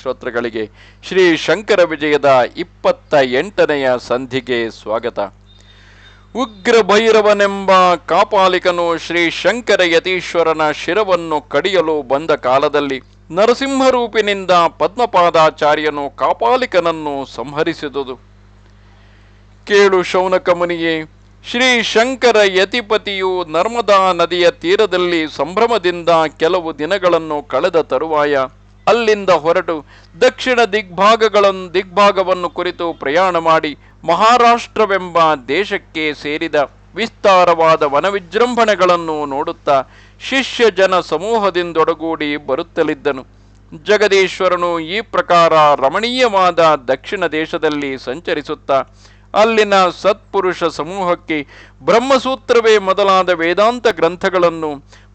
ಶ್ರೋತೃಗಳಿಗೆ ಶ್ರೀ ಶಂಕರ ವಿಜಯದ ಇಪ್ಪತ್ತ ಎಂಟನೆಯ ಸಂಧಿಗೆ ಸ್ವಾಗತ. ಉಗ್ರ ಭೈರವನೆಂಬ ಕಾಪಾಲಿಕನು ಶ್ರೀ ಶಂಕರ ಯತೀಶ್ವರನ ಶಿರವನ್ನು ಕಡಿಯಲು ಬಂದ ಕಾಲದಲ್ಲಿ ನರಸಿಂಹರೂಪಿನಿಂದ ಪದ್ಮಪಾದಾಚಾರ್ಯನು ಕಾಪಾಲಿಕನನ್ನು ಸಂಹರಿಸಿದುದು. ಕೇಳು ಶೌನಕಮುನಿಯೇ ಶ್ರೀ ಶಂಕರ ಯತಿಪತಿಯು ನರ್ಮದಾ ನದಿಯ ತೀರದಲ್ಲಿ ಸಂಭ್ರಮದಿಂದ ಕೆಲವು ದಿನಗಳನ್ನು ಕಳೆದ ತರುವಾಯ ಅಲ್ಲಿಂದ ಹೊರಟು ದಕ್ಷಿಣ ದಿಗ್ಭಾಗಗಳನ್ನು ದಿಗ್ಭಾಗವನ್ನು ಕುರಿತು ಪ್ರಯಾಣ ಮಾಡಿ ಮಹಾರಾಷ್ಟ್ರವೆಂಬ ದೇಶಕ್ಕೆ ಸೇರಿದ ವಿಸ್ತಾರವಾದ ವನವಿಜೃಂಭಣೆಗಳನ್ನು ನೋಡುತ್ತಾ ಶಿಷ್ಯ ಜನ ಸಮೂಹದಿಂದೊಡಗೂಡಿ ಬರುತ್ತಲಿದ್ದನು. ಜಗದೀಶ್ವರನು ಈ ಪ್ರಕಾರ ರಮಣೀಯವಾದ ದಕ್ಷಿಣ ದೇಶದಲ್ಲಿ ಸಂಚರಿಸುತ್ತಾ, ಅಲ್ಲಿನ ಸತ್ಪುರುಷ ಸಮೂಹಕ್ಕೆ ಬ್ರಹ್ಮಸೂತ್ರವೇ ಮೊದಲಾದ ವೇದಾಂತ ಗ್ರಂಥಗಳನ್ನು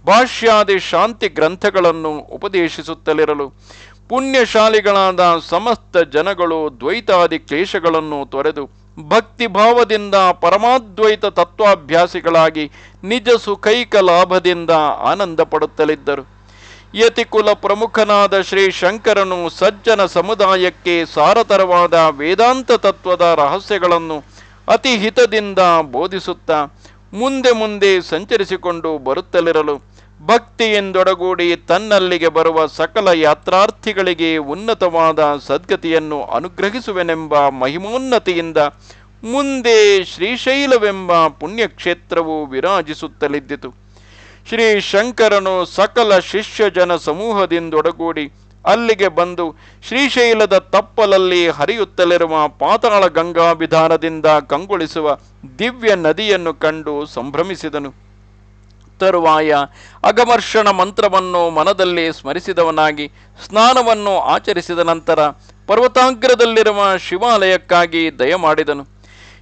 ಭಾಷ್ಯಾದಿ ಶಾಂತಿ ಗ್ರಂಥಗಳನ್ನು ಉಪದೇಶಿಸುತ್ತಲಿರಲು ಪುಣ್ಯಶಾಲಿಗಳಾದ ಸಮಸ್ತ ಜನಗಳು ದ್ವೈತಾದಿ ಕ್ಲೇಶಗಳನ್ನು ತೊರೆದು ಭಕ್ತಿ ಭಾವದಿಂದ ಪರಮಾದ್ವೈತ ತತ್ವಾಭ್ಯಾಸಿಗಳಾಗಿ ನಿಜ ಸುಖೈಕ ಲಾಭದಿಂದ ಆನಂದ ಪಡುತ್ತಲಿದ್ದರು. ಯತಿಕುಲ ಪ್ರಮುಖನಾದ ಶ್ರೀ ಶಂಕರನು ಸಜ್ಜನ ಸಮುದಾಯಕ್ಕೆ ಸಾರತರವಾದ ವೇದಾಂತ ತತ್ವದ ರಹಸ್ಯಗಳನ್ನು ಅತಿ ಹಿತದಿಂದ ಬೋಧಿಸುತ್ತಾ ಮುಂದೆ ಮುಂದೆ ಸಂಚರಿಸಿಕೊಂಡು ಬರುತ್ತಲಿರಲು ಭಕ್ತಿಯಿಂದೊಡಗೂಡಿ ತನ್ನಲ್ಲಿಗೆ ಬರುವ ಸಕಲ ಯಾತ್ರಾರ್ಥಿಗಳಿಗೆ ಉನ್ನತವಾದ ಸದ್ಗತಿಯನ್ನು ಅನುಗ್ರಹಿಸುವೆನೆಂಬ ಮಹಿಮೋನ್ನತಿಯಿಂದ ಮುಂದೆ ಶ್ರೀಶೈಲವೆಂಬ ಪುಣ್ಯಕ್ಷೇತ್ರವು ವಿರಾಜಿಸುತ್ತಲಿದ್ದಿತು. ಶ್ರೀ ಶಂಕರನು ಸಕಲ ಶಿಷ್ಯ ಜನ ಸಮೂಹದಿಂದೊಡಗೂಡಿ ಅಲ್ಲಿಗೆ ಬಂದು ಶ್ರೀಶೈಲದ ತಪ್ಪಲಲ್ಲಿ ಹರಿಯುತ್ತಲಿರುವ ಪಾತಾಳ ಗಂಗಾ ವಿಧಾನದಿಂದ ಕಂಗೊಳಿಸುವ ದಿವ್ಯ ನದಿಯನ್ನು ಕಂಡು ಸಂಭ್ರಮಿಸಿದನು. ತರುವಾಯ ಅಗಮರ್ಷಣ ಮಂತ್ರವನ್ನು ಮನದಲ್ಲಿ ಸ್ಮರಿಸಿದವನಾಗಿ ಸ್ನಾನವನ್ನು ಆಚರಿಸಿದ ನಂತರ ಪರ್ವತಾಗ್ರದಲ್ಲಿರುವ ಶಿವಾಲಯಕ್ಕಾಗಿ ದಯಮಾಡಿದನು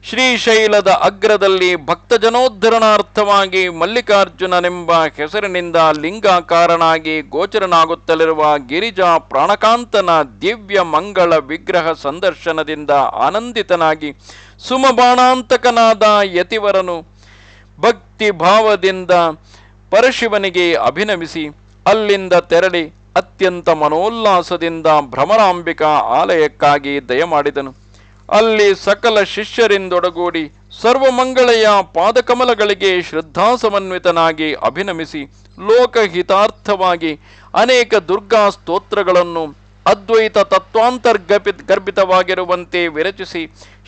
ಶ್ರೀಶೈಲದ ಅಗ್ರದಲ್ಲಿ ಭಕ್ತಜನೋದ್ಧರಣಾರ್ಥವಾಗಿ ಮಲ್ಲಿಕಾರ್ಜುನನೆಂಬ ಹೆಸರಿನಿಂದ ಲಿಂಗಾಕಾರನಾಗಿ ಗೋಚರನಾಗುತ್ತಲಿರುವ ಗಿರಿಜಾ ಪ್ರಾಣಕಾಂತನ ದಿವ್ಯ ಮಂಗಳ ವಿಗ್ರಹ ಸಂದರ್ಶನದಿಂದ ಆನಂದಿತನಾಗಿ ಸುಮಬಾಣಾಂತಕನಾದ ಯತಿವರನು ಭಕ್ತಿ ಭಾವದಿಂದ ಪರಶಿವನಿಗೆ ಅಭಿನಮಿಸಿ ಅಲ್ಲಿಂದ ತೆರಳಿ ಅತ್ಯಂತ ಮನೋಲ್ಲಾಸದಿಂದ ಭ್ರಮರಾಂಬಿಕಾ ಆಲಯಕ್ಕಾಗಿ ದಯಮಾಡಿದನು ಅಲ್ಲಿ ಸಕಲ ಶಿಷ್ಯರಿಂದೊಡಗೂಡಿ ಸರ್ವಮಂಗಳೆಯ ಪಾದಕಮಲಗಳಿಗೆ ಶ್ರದ್ಧಾಸಮನ್ವಿತನಾಗಿ ಅಭಿನಮಿಸಿ ಲೋಕಹಿತಾರ್ಥವಾಗಿ ಅನೇಕ ದುರ್ಗಾ ಸ್ತೋತ್ರಗಳನ್ನು ಅದ್ವೈತ ತತ್ವಾಂತರ್ಗಪಿ ಗರ್ಭಿತವಾಗಿರುವಂತೆ ವಿರಚಿಸಿ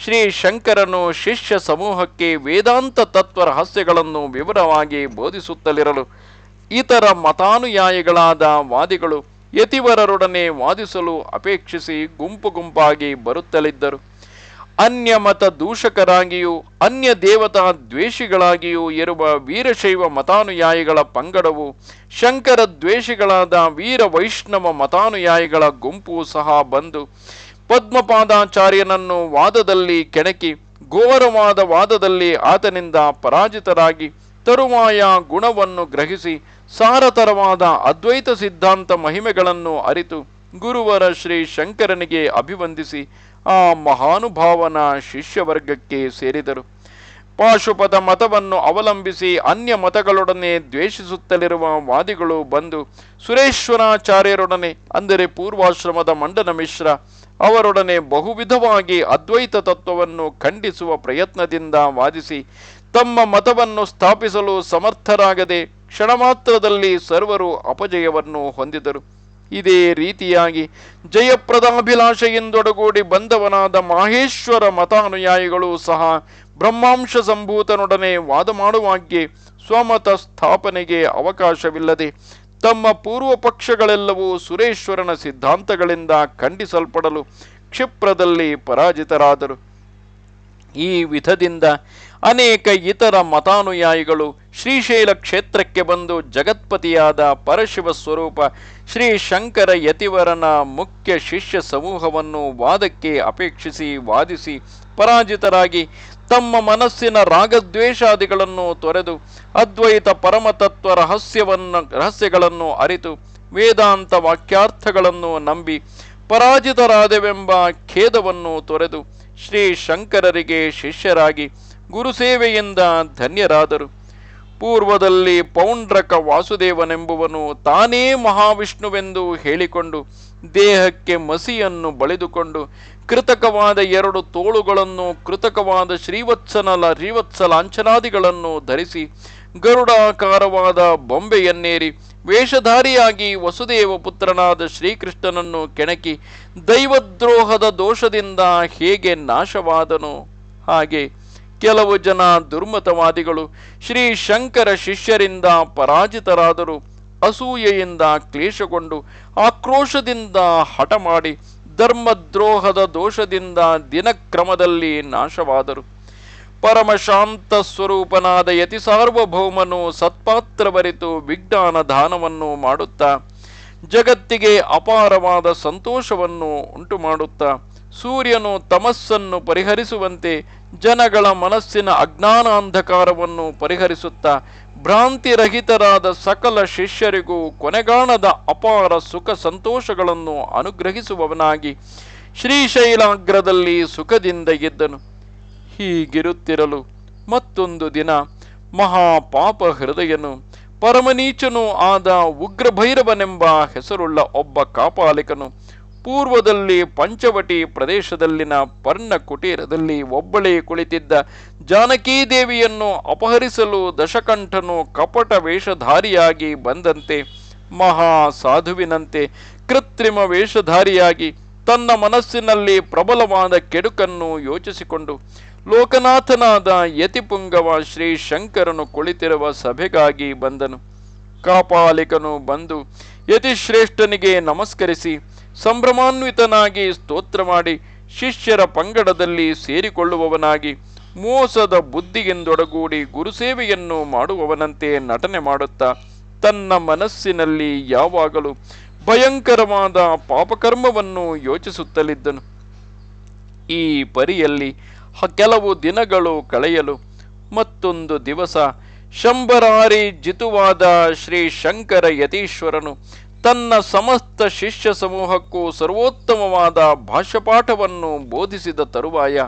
ಶ್ರೀ ಶಂಕರನು ಶಿಷ್ಯ ಸಮೂಹಕ್ಕೆ ವೇದಾಂತ ತತ್ವ ರಹಸ್ಯಗಳನ್ನು ವಿವರವಾಗಿ ಬೋಧಿಸುತ್ತಲಿರಲು ಇತರ ಮತಾನುಯಾಯಿಗಳಾದ ವಾದಿಗಳು ಯತಿವರರೊಡನೆ ವಾದಿಸಲು ಅಪೇಕ್ಷಿಸಿ ಗುಂಪು ಗುಂಪಾಗಿ ಬರುತ್ತಲಿದ್ದರು. ಅನ್ಯ ಮತ ದೂಷಕರಾಗಿಯೂ, ಅನ್ಯ ದೇವತಾ ದ್ವೇಷಿಗಳಾಗಿಯೂ ಇರುವ ವೀರಶೈವ ಮತಾನುಯಾಯಿಗಳ ಪಂಗಡವು, ಶಂಕರ ದ್ವೇಷಿಗಳಾದ ವೀರ ವೈಷ್ಣವ ಮತಾನುಯಾಯಿಗಳ ಗುಂಪು ಸಹ ಬಂದು ಪದ್ಮಪಾದಾಚಾರ್ಯನನ್ನು ವಾದದಲ್ಲಿ ಕೆಣಕಿ, ಘೋರವಾದ ವಾದದಲ್ಲಿ ಆತನಿಂದ ಪರಾಜಿತರಾಗಿ, ತರುವಾಯ ಗುಣವನ್ನು ಗ್ರಹಿಸಿ, ಸಾರತರವಾದ ಅದ್ವೈತ ಸಿದ್ಧಾಂತ ಮಹಿಮೆಗಳನ್ನು ಅರಿತು, ಗುರುವರ ಶ್ರೀ ಶಂಕರನಿಗೆ ಅಭಿವಂದಿಸಿ ಆ ಮಹಾನುಭಾವನ ಶಿಷ್ಯವರ್ಗಕ್ಕೆ ಸೇರಿದರು. ಪಾಶುಪದ ಮತವನ್ನು ಅವಲಂಬಿಸಿ ಅನ್ಯ ಮತಗಳೊಡನೆ ದ್ವೇಷಿಸುತ್ತಲಿರುವ ವಾದಿಗಳು ಬಂದು, ಸುರೇಶ್ವರಾಚಾರ್ಯರೊಡನೆ, ಅಂದರೆ ಪೂರ್ವಾಶ್ರಮದ ಮಂಡನ ಮಿಶ್ರ, ಅವರೊಡನೆ ಬಹುವಿಧವಾಗಿ ಅದ್ವೈತ ತತ್ವವನ್ನು ಖಂಡಿಸುವ ಪ್ರಯತ್ನದಿಂದ ವಾದಿಸಿ, ತಮ್ಮ ಮತವನ್ನು ಸ್ಥಾಪಿಸಲು ಸಮರ್ಥರಾಗದೆ ಕ್ಷಣಮಾತ್ರದಲ್ಲಿ ಸರ್ವರು ಅಪಜಯವನ್ನು ಹೊಂದಿದರು. ಇದೇ ರೀತಿಯಾಗಿ ಜಯಪ್ರದಾಭಿಲಾಷೆಯಿಂದೊಡಗೂಡಿ ಬಂದವನಾದ ಮಾಹೇಶ್ವರ ಮತಾನುಯಾಯಿಗಳು ಸಹ ಬ್ರಹ್ಮಾಂಶ ಸಂಭೂತನೊಡನೆ ವಾದ ಮಾಡುವಾಗ್ಗೆ ಸ್ವಮತ ಸ್ಥಾಪನೆಗೆ ಅವಕಾಶವಿಲ್ಲದೆ ತಮ್ಮ ಪೂರ್ವ ಪಕ್ಷಗಳೆಲ್ಲವೂ ಸುರೇಶ್ವರನ ಸಿದ್ಧಾಂತಗಳಿಂದ ಖಂಡಿಸಲ್ಪಡಲು ಕ್ಷಿಪ್ರದಲ್ಲಿ ಪರಾಜಿತರಾದರು. ಈ ವಿಧದಿಂದ ಅನೇಕ ಇತರ ಮತಾನುಯಾಯಿಗಳು ಶ್ರೀಶೈಲ ಕ್ಷೇತ್ರಕ್ಕೆ ಬಂದು ಜಗತ್ಪತಿಯಾದ ಪರಶಿವ ಸ್ವರೂಪ ಶ್ರೀ ಶಂಕರ ಯತಿವರನ ಮುಖ್ಯ ಶಿಷ್ಯ ಸಮೂಹವನ್ನು ವಾದಕ್ಕೆ ಅಪೇಕ್ಷಿಸಿ ವಾದಿಸಿ ಪರಾಜಿತರಾಗಿ ತಮ್ಮ ಮನಸ್ಸಿನ ರಾಗದ್ವೇಷಾದಿಗಳನ್ನು ತೊರೆದು ಅದ್ವೈತ ಪರಮತತ್ವ ರಹಸ್ಯವನ್ನು ರಹಸ್ಯಗಳನ್ನು ಅರಿತು ವೇದಾಂತ ವಾಕ್ಯಾರ್ಥಗಳನ್ನು ನಂಬಿ ಪರಾಜಿತರಾದೆವೆಂಬ ಖೇದವನ್ನು ತೊರೆದು ಶ್ರೀ ಶಂಕರರಿಗೆ ಶಿಷ್ಯರಾಗಿ ಗುರುಸೇವೆಯಿಂದ ಧನ್ಯರಾದರು. ಪೂರ್ವದಲ್ಲಿ ಪೌಂಡ್ರಕ ವಾಸುದೇವನೆಂಬುವನು ತಾನೇ ಮಹಾವಿಷ್ಣುವೆಂದು ಹೇಳಿಕೊಂಡು ದೇಹಕ್ಕೆ ಮಸಿಯನ್ನು ಬಳಿದುಕೊಂಡು ಕೃತಕವಾದ ಎರಡು ತೋಳುಗಳನ್ನು, ಕೃತಕವಾದ ಶ್ರೀವತ್ಸನಲ ಶ್ರೀವತ್ಸ ಲಾಂಛನಾದಿಗಳನ್ನು ಧರಿಸಿ ಗರುಡಾಕಾರವಾದ ಬೊಂಬೆಯನ್ನೇರಿ ವೇಷಧಾರಿಯಾಗಿ ವಸುದೇವ ಪುತ್ರನಾದ ಶ್ರೀಕೃಷ್ಣನನ್ನು ಕೆಣಕಿ ದೈವದ್ರೋಹದ ದೋಷದಿಂದ ಹೇಗೆ ನಾಶವಾದನು ಹಾಗೆ ಕೆಲವು ಜನ ದುರ್ಮತವಾದಿಗಳು ಶ್ರೀ ಶಂಕರ ಶಿಷ್ಯರಿಂದ ಪರಾಜಿತರಾದರು. ಅಸೂಯೆಯಿಂದ ಕ್ಲೇಶಗೊಂಡು ಆಕ್ರೋಶದಿಂದ ಹಠ ಮಾಡಿ ಧರ್ಮದ್ರೋಹದ ದೋಷದಿಂದ ದಿನಕ್ರಮದಲ್ಲಿ ನಾಶವಾದರು. ಪರಮಶಾಂತ ಸ್ವರೂಪನಾದ ಯತಿ ಸಾರ್ವಭೌಮನು ಸತ್ಪಾತ್ರ ಬರಿತು ವಿಜ್ಞಾನ ದಾನವನ್ನು ಮಾಡುತ್ತಾ, ಜಗತ್ತಿಗೆ ಅಪಾರವಾದ ಸಂತೋಷವನ್ನು ಉಂಟು ಮಾಡುತ್ತಾ ಸೂರ್ಯನು ತಮಸ್ಸನ್ನು ಪರಿಹರಿಸುವಂತೆ ಜನಗಳ ಮನಸ್ಸಿನ ಅಜ್ಞಾನ ಅಜ್ಞಾನಾಂಧಕಾರವನ್ನು ಪರಿಹರಿಸುತ್ತಾ ಭ್ರಾಂತಿರಹಿತರಾದ ಸಕಲ ಶಿಷ್ಯರಿಗೂ ಕೊನೆಗಾಣದ ಅಪಾರ ಸುಖ ಸಂತೋಷಗಳನ್ನು ಅನುಗ್ರಹಿಸುವವನಾಗಿ ಶ್ರೀಶೈಲಾಗ್ರದಲ್ಲಿ ಸುಖದಿಂದ ಇದ್ದನು. ಹೀಗಿರುತ್ತಿರಲು ಮತ್ತೊಂದು ದಿನ ಮಹಾಪಾಪ ಹೃದಯನು ಪರಮನೀಚನೂ ಆದ ಉಗ್ರಭೈರವನೆಂಬ ಹೆಸರುಳ್ಳ ಒಬ್ಬ ಕಾಪಾಲಿಕನು ಪೂರ್ವದಲ್ಲಿ ಪಂಚವಟಿ ಪ್ರದೇಶದಲ್ಲಿನ ಪರ್ಣ ಕುಟೀರದಲ್ಲಿ ಒಬ್ಬಳೇ ಕುಳಿತಿದ್ದ ಜಾನಕೀ ದೇವಿಯನ್ನು ಅಪಹರಿಸಲು ದಶಕಂಠನು ಕಪಟ ವೇಷಧಾರಿಯಾಗಿ ಬಂದಂತೆ ಮಹಾ ಸಾಧುವಿನಂತೆ ಕೃತ್ರಿಮ ವೇಷಧಾರಿಯಾಗಿ ತನ್ನ ಮನಸ್ಸಿನಲ್ಲಿ ಪ್ರಬಲವಾದ ಕೆಡುಕನ್ನು ಯೋಚಿಸಿಕೊಂಡು ಲೋಕನಾಥನಾದ ಯತಿಪುಂಗವ ಶ್ರೀ ಶಂಕರನು ಕುಳಿತಿರುವ ಸಭೆಗಾಗಿ ಬಂದನು. ಕಾಪಾಲಿಕನು ಬಂದು ಯತಿಶ್ರೇಷ್ಠನಿಗೆ ನಮಸ್ಕರಿಸಿ ಸಂಭ್ರಮಾನ್ವಿತನಾಗಿ ಸ್ತೋತ್ರ ಮಾಡಿ ಶಿಷ್ಯರ ಪಂಗಡದಲ್ಲಿ ಸೇರಿಕೊಳ್ಳುವವನಾಗಿ ಮೋಸದ ಬುದ್ಧಿಯಿಂದೊಡಗೂಡಿ ಗುರುಸೇವೆಯನ್ನು ಮಾಡುವವನಂತೆ ನಟನೆ ಮಾಡುತ್ತಾ ತನ್ನ ಮನಸ್ಸಿನಲ್ಲಿ ಯಾವಾಗಲೂ ಭಯಂಕರವಾದ ಪಾಪಕರ್ಮವನ್ನು ಯೋಚಿಸುತ್ತಲಿದ್ದನು. ಈ ಪರಿಯಲ್ಲಿ ಕೆಲವು ದಿನಗಳು ಕಳೆಯಲು ಮತ್ತೊಂದು ದಿವಸ ಶಂಬರಾರಿ ಜಿತುವಾದ ಶ್ರೀ ಶಂಕರ ಯತೀಶ್ವರನು ತನ್ನ ಸಮಸ್ತ ಶಿಷ್ಯ ಸಮೂಹಕ್ಕೂ ಸರ್ವೋತ್ತಮವಾದ ಭಾಷ್ಯಪಾಠವನ್ನು ಬೋಧಿಸಿದ ತರುವಾಯ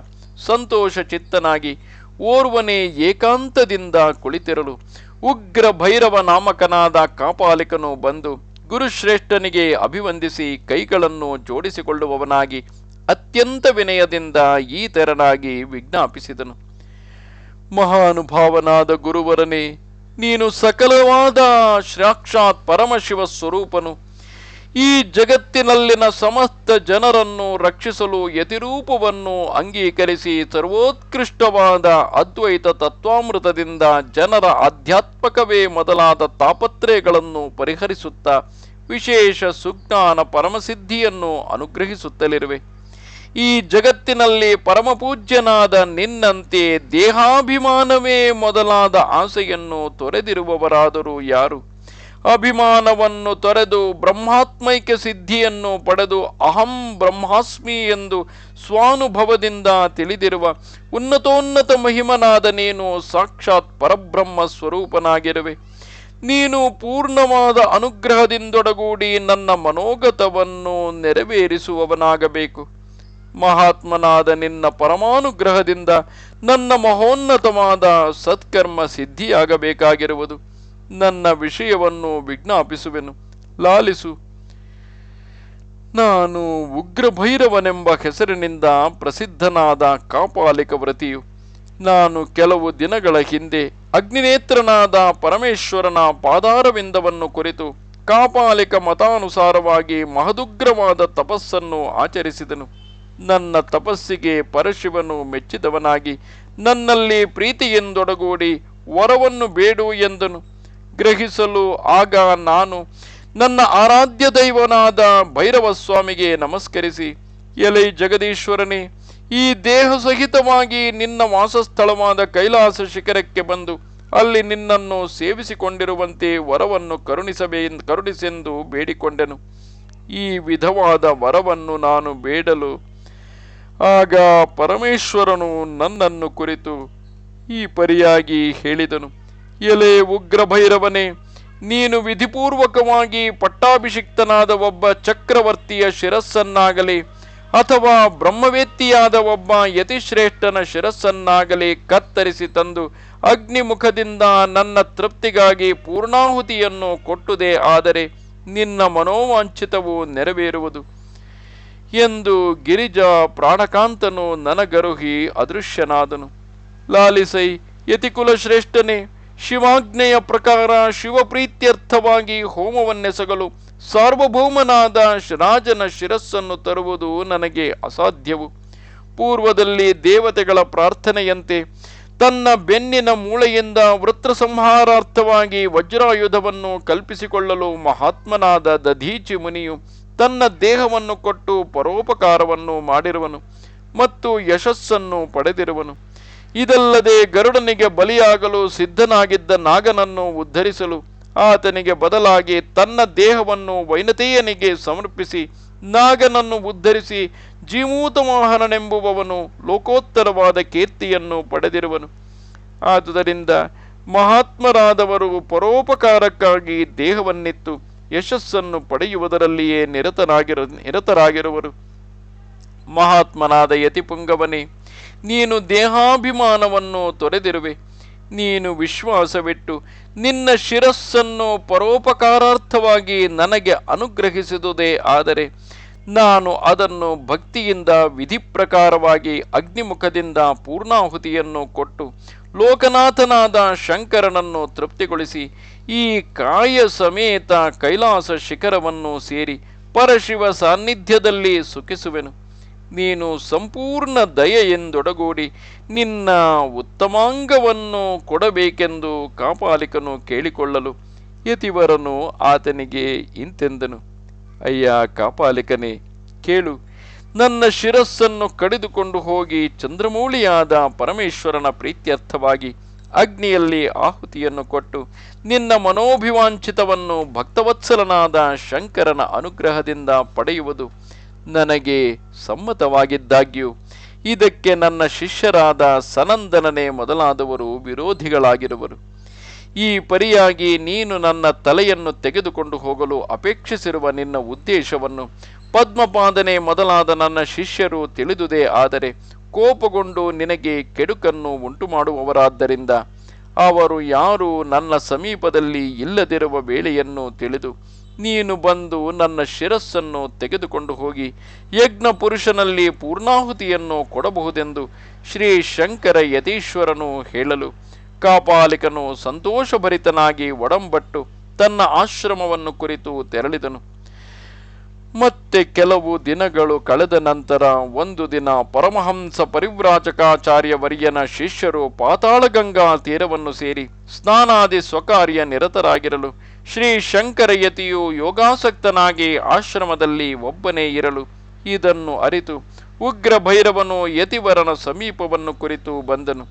ಸಂತೋಷ ಚಿತ್ತನಾಗಿ ಓರ್ವನೇ ಏಕಾಂತದಿಂದ ಕುಳಿತಿರಲು ಉಗ್ರ ಭೈರವ ನಾಮಕನಾದ ಕಾಪಾಲಿಕನು ಬಂದು ಗುರುಶ್ರೇಷ್ಠನಿಗೆ ಅಭಿವಂದಿಸಿ ಕೈಗಳನ್ನು ಜೋಡಿಸಿಕೊಳ್ಳುವವನಾಗಿ ಅತ್ಯಂತ ವಿನಯದಿಂದ ಈ ತೆರನಾಗಿ ವಿಜ್ಞಾಪಿಸಿದನು. ಮಹಾನುಭಾವನಾದ ಗುರುವರನೇ ನೀನು ಸಕಲವಾದ ಸಾಕ್ಷಾತ್ ಪರಮಶಿವ ಸ್ವರೂಪನು. ಈ ಜಗತ್ತಿನಲ್ಲಿನ ಸಮಸ್ತ ಜನರನ್ನು ರಕ್ಷಿಸಲು ಯತಿರೂಪವನ್ನು ಅಂಗೀಕರಿಸಿ ಸರ್ವೋತ್ಕೃಷ್ಟವಾದ ಅದ್ವೈತ ತತ್ವಾಮೃತದಿಂದ ಜನರ ಆಧ್ಯಾತ್ಮಕವೇ ಮೊದಲಾದ ತಾಪತ್ರಯಗಳನ್ನು ಪರಿಹರಿಸುತ್ತಾ ವಿಶೇಷ ಸುಜ್ಞಾನ ಪರಮಸಿದ್ಧಿಯನ್ನು ಅನುಗ್ರಹಿಸುತ್ತಲಿರುವೆ. ಈ ಜಗತ್ತಿನಲ್ಲಿ ಪರಮಪೂಜ್ಯನಾದ ನಿನ್ನಂತೆ ದೇಹಾಭಿಮಾನವೇ ಮೊದಲಾದ ಆಸೆಯನ್ನು ತೊರೆದಿರುವವರಾದರೂ ಯಾರು? ಅಭಿಮಾನವನ್ನು ತೊರೆದು ಬ್ರಹ್ಮಾತ್ಮೈಕ್ಯ ಸಿದ್ಧಿಯನ್ನು ಪಡೆದು ಅಹಂ ಬ್ರಹ್ಮಾಸ್ಮಿ ಎಂದು ಸ್ವಾನುಭವದಿಂದ ತಿಳಿದಿರುವ ಉನ್ನತೋನ್ನತ ಮಹಿಮನಾದ ನೀನು ಸಾಕ್ಷಾತ್ ಪರಬ್ರಹ್ಮ ಸ್ವರೂಪನಾಗಿರುವೆ. ನೀನು ಪೂರ್ಣವಾದ ಅನುಗ್ರಹದಿಂದೊಡಗೂಡಿ ನನ್ನ ಮನೋಗತವನ್ನು ನೆರವೇರಿಸುವವನಾಗಬೇಕು. ಮಹಾತ್ಮನಾದ ನಿನ್ನ ಪರಮಾನುಗ್ರಹದಿಂದ ನನ್ನ ಮಹೋನ್ನತವಾದ ಸತ್ಕರ್ಮ ಸಿದ್ಧಿಯಾಗಬೇಕಾಗಿರುವುದು. ನನ್ನ ವಿಷಯವನ್ನು ವಿಜ್ಞಾಪಿಸುವೆನು. ಲಾಲಿಸು. ನಾನು ಉಗ್ರಭೈರವನೆಂಬ ಹೆಸರಿನಿಂದ ಪ್ರಸಿದ್ಧನಾದ ಕಾಪಾಲಿಕ ವ್ರತಿಯು ನಾನು ಕೆಲವು ದಿನಗಳ ಹಿಂದೆ ಅಗ್ನಿನೇತ್ರನಾದ ಪರಮೇಶ್ವರನ ಪಾದಾರವಿಂದವನ್ನು ಕುರಿತು ಕಾಪಾಲಿಕ ಮತಾನುಸಾರವಾಗಿ ಮಹದುಗ್ರವಾದ ತಪಸ್ಸನ್ನು ಆಚರಿಸಿದನು. ನನ್ನ ತಪಸ್ಸಿಗೆ ಪರಶಿವನು ಮೆಚ್ಚಿದವನಾಗಿ ನನ್ನಲ್ಲಿ ಪ್ರೀತಿಯೆಂದೊಡಗೂಡಿ ವರವನ್ನು ಬೇಡು ಎಂದನು. ಗ್ರಹಿಸಲು ಆಗ ನಾನು ನನ್ನ ಆರಾಧ್ಯ ದೈವನಾದ ಭೈರವ ಸ್ವಾಮಿಗೆ ನಮಸ್ಕರಿಸಿ, ಎಲೈ ಜಗದೀಶ್ವರನೇ, ಈ ದೇಹ ಸಹಿತವಾಗಿ ನಿನ್ನ ವಾಸಸ್ಥಳವಾದ ಕೈಲಾಸ ಶಿಖರಕ್ಕೆ ಬಂದು ಅಲ್ಲಿ ನಿನ್ನನ್ನು ಸೇವಿಸಿಕೊಂಡಿರುವಂತೆ ವರವನ್ನು ಕರುಣಿಸಬೇ, ಕರುಣಿಸೆಂದು ಬೇಡಿಕೊಂಡೆನು. ಈ ವಿಧವಾದ ವರವನ್ನು ನಾನು ಬೇಡಲು ಆಗ ಪರಮೇಶ್ವರನು ನನ್ನನ್ನು ಕುರಿತು ಈ ಪರಿಯಾಗಿ ಹೇಳಿದನು. ಎಲೆ ಉಗ್ರಭೈರವನೇ, ನೀನು ವಿಧಿಪೂರ್ವಕವಾಗಿ ಪಟ್ಟಾಭಿಷಿಕ್ತನಾದ ಒಬ್ಬ ಚಕ್ರವರ್ತಿಯ ಶಿರಸ್ಸನ್ನಾಗಲಿ ಅಥವಾ ಬ್ರಹ್ಮವೇತ್ತಿಯಾದ ಒಬ್ಬ ಯತಿಶ್ರೇಷ್ಠನ ಶಿರಸ್ಸನ್ನಾಗಲಿ ಕತ್ತರಿಸಿ ತಂದು ಅಗ್ನಿಮುಖದಿಂದ ನನ್ನ ತೃಪ್ತಿಗಾಗಿ ಪೂರ್ಣಾಹುತಿಯನ್ನು ಕೊಟ್ಟುದೇ ಆದರೆ ನಿನ್ನ ಮನೋವಾಂಛಿತವು ನೆರವೇರುವುದು. ಎಂದು ಗಿರಿಜಾ ಪ್ರಾಣಕಾಂತನು ನನಗರುಹಿ ಅದೃಶ್ಯನಾದನು. ಲಾಲಿಸೈ ಯತಿಕುಲ ಶ್ರೇಷ್ಠನೇ ಶಿವಾಜ್ಞೆಯ ಪ್ರಕಾರ ಶಿವಪ್ರೀತ್ಯರ್ಥವಾಗಿ ಹೋಮವನ್ನೆಸಗಲು, ಸಾರ್ವಭೌಮನಾದ ರಾಜನ ಶಿರಸ್ಸನ್ನು ತರುವುದು ನನಗೆ ಅಸಾಧ್ಯವು. ಪೂರ್ವದಲ್ಲಿ ದೇವತೆಗಳ ಪ್ರಾರ್ಥನೆಯಂತೆ ತನ್ನ ಬೆನ್ನಿನ ಮೂಳೆಯಿಂದ ವೃತ್ರ ಸಂಹಾರಾರ್ಥವಾಗಿ ವಜ್ರಾಯುಧವನ್ನು ಕಲ್ಪಿಸಿಕೊಳ್ಳಲು ಮಹಾತ್ಮನಾದ ದಧೀಚಿ ಮುನಿಯು ತನ್ನ ದೇಹವನ್ನು ಕೊಟ್ಟು ಪರೋಪಕಾರವನ್ನು ಮಾಡಿರುವನು ಮತ್ತು ಯಶಸ್ಸನ್ನು ಪಡೆದಿರುವನು. ಇದಲ್ಲದೆ ಗರುಡನಿಗೆ ಬಲಿಯಾಗಲು ಸಿದ್ಧನಾಗಿದ್ದ ನಾಗನನ್ನು ಉದ್ಧರಿಸಲು ಆತನಿಗೆ ಬದಲಾಗಿ ತನ್ನ ದೇಹವನ್ನು ವೈನತೆಯನಿಗೆ ಸಮರ್ಪಿಸಿ ನಾಗನನ್ನು ಉದ್ಧರಿಸಿ ಜೀಮೂತಮೋಹನನೆಂಬುವವನು ಲೋಕೋತ್ತರವಾದ ಕೀರ್ತಿಯನ್ನು ಪಡೆದಿರುವನು. ಆದುದರಿಂದ ಮಹಾತ್ಮರಾದವರು ಪರೋಪಕಾರಕ್ಕಾಗಿ ದೇಹವನ್ನಿತ್ತು. ಯಶಸ್ಸನ್ನು ಪಡೆಯುವುದರಲ್ಲಿಯೇ ನಿರತರಾಗಿರು ನಿರತರಾಗಿರುವರು. ಮಹಾತ್ಮನಾದ ಯತಿಪುಂಗವನೇ, ನೀನು ದೇಹಾಭಿಮಾನವನ್ನು ತೊರೆದಿರುವೆ. ನೀನು ವಿಶ್ವಾಸವಿಟ್ಟು ನಿನ್ನ ಶಿರಸ್ಸನ್ನು ಪರೋಪಕಾರಾರ್ಥವಾಗಿ ನನಗೆ ಅನುಗ್ರಹಿಸಿದುದೇ ಆದರೆ ನಾನು ಅದನ್ನು ಭಕ್ತಿಯಿಂದ ವಿಧಿ ಪ್ರಕಾರವಾಗಿ ಅಗ್ನಿಮುಖದಿಂದ ಪೂರ್ಣಾಹುತಿಯನ್ನು ಕೊಟ್ಟು ಲೋಕನಾಥನಾದ ಶಂಕರನನ್ನು ತೃಪ್ತಿಗೊಳಿಸಿ ಈ ಕಾಯ ಸಮೇತ ಕೈಲಾಸ ಶಿಖರವನ್ನು ಸೇರಿ ಪರಶಿವ ಸಾನ್ನಿಧ್ಯದಲ್ಲಿ ಸುಖಿಸುವೆನು. ನೀನು ಸಂಪೂರ್ಣ ದಯೆಯೆಂದೊಡಗೂಡಿ ನಿನ್ನ ಉತ್ತಮಾಂಗವನ್ನು ಕೊಡಬೇಕೆಂದು ಕಾಪಾಲಿಕನು ಕೇಳಿಕೊಳ್ಳಲು ಯತಿವರನು ಆತನಿಗೆ ಇಂತೆಂದನು. ಅಯ್ಯ ಕಾಪಾಲಿಕನೇ, ಕೇಳು ನನ್ನ ಶಿರಸ್ಸನ್ನು ಕಡಿದುಕೊಂಡು ಹೋಗಿ ಚಂದ್ರಮೂಳಿಯಾದ ಪರಮೇಶ್ವರನ ಪ್ರೀತ್ಯರ್ಥವಾಗಿ ಅಗ್ನಿಯಲ್ಲಿ ಆಹುತಿಯನ್ನು ಕೊಟ್ಟು ನಿನ್ನ ಮನೋಭಿವಾಂಚಿತವನ್ನು ಭಕ್ತವತ್ಸಲನಾದ ಶಂಕರನ ಅನುಗ್ರಹದಿಂದ ಪಡೆಯುವುದು ನನಗೆ ಸಮ್ಮತವಾಗಿದ್ದಾಗ್ಯೂ. ಇದಕ್ಕೆ ನನ್ನ ಶಿಷ್ಯರಾದ ಸನಂದನನೇ ಮೊದಲಾದವರು ವಿರೋಧಿಗಳಾಗಿರುವರು. ಈ ಪರಿಯಾಗಿ ನೀನು ನನ್ನ ತಲೆಯನ್ನು ತೆಗೆದುಕೊಂಡು ಹೋಗಲು ಅಪೇಕ್ಷಿಸಿರುವ ನಿನ್ನ ಉದ್ದೇಶವನ್ನು ಪದ್ಮಪಾದನೆ ಮೊದಲಾದ ನನ್ನ ಶಿಷ್ಯರು ತಿಳಿದುದೇ ಆದರೆ ಕೋಪಗೊಂಡು ನಿನಗೆ ಕೆಡುಕನ್ನು ಉಂಟು ಮಾಡುವವರಾದ್ದರಿಂದ ಅವರು ಯಾರು ನನ್ನ ಸಮೀಪದಲ್ಲಿ ಇಲ್ಲದಿರುವ ವೇಳೆಯನ್ನು ತಿಳಿದು, ನೀನು ಬಂದು ನನ್ನ ಶಿರಸ್ಸನ್ನು ತೆಗೆದುಕೊಂಡು ಹೋಗಿ ಯಜ್ಞ ಪುರುಷನಲ್ಲಿ ಪೂರ್ಣಾಹುತಿಯನ್ನು ಕೊಡಬಹುದೆಂದು ಶ್ರೀ ಶಂಕರ ಯತೀಶ್ವರನು ಹೇಳಲು, ಕಾಪಾಲಿಕನು ಸಂತೋಷಭರಿತನಾಗಿ ಒಡಂಬಟ್ಟು ತನ್ನ ಆಶ್ರಮವನ್ನು ಕುರಿತು ತೆರಳಿದನು. ಮತ್ತೆ ಕೆಲವು ದಿನಗಳು ಕಳೆದ ನಂತರ ಒಂದು ದಿನ ಪರಮಹಂಸ ಪರಿವ್ರಾಜಕಾಚಾರ್ಯ ವರ್ಯನ ಶಿಷ್ಯರು ಪಾತಾಳಗಂಗಾ ತೀರವನ್ನು ಸೇರಿ ಸ್ನಾನಾದಿ ಸ್ವಕಾರ್ಯ ನಿರತರಾಗಿರಲು ಶ್ರೀ ಶಂಕರಯತಿಯು ಯೋಗಾಸಕ್ತನಾಗಿ ಆಶ್ರಮದಲ್ಲಿ ಒಬ್ಬನೇ ಇರಲು ಇದನ್ನು ಅರಿತು ಉಗ್ರ ಭೈರವನು ಯತಿವರನ ಸಮೀಪವನ್ನು ಕುರಿತು ಬಂದನು.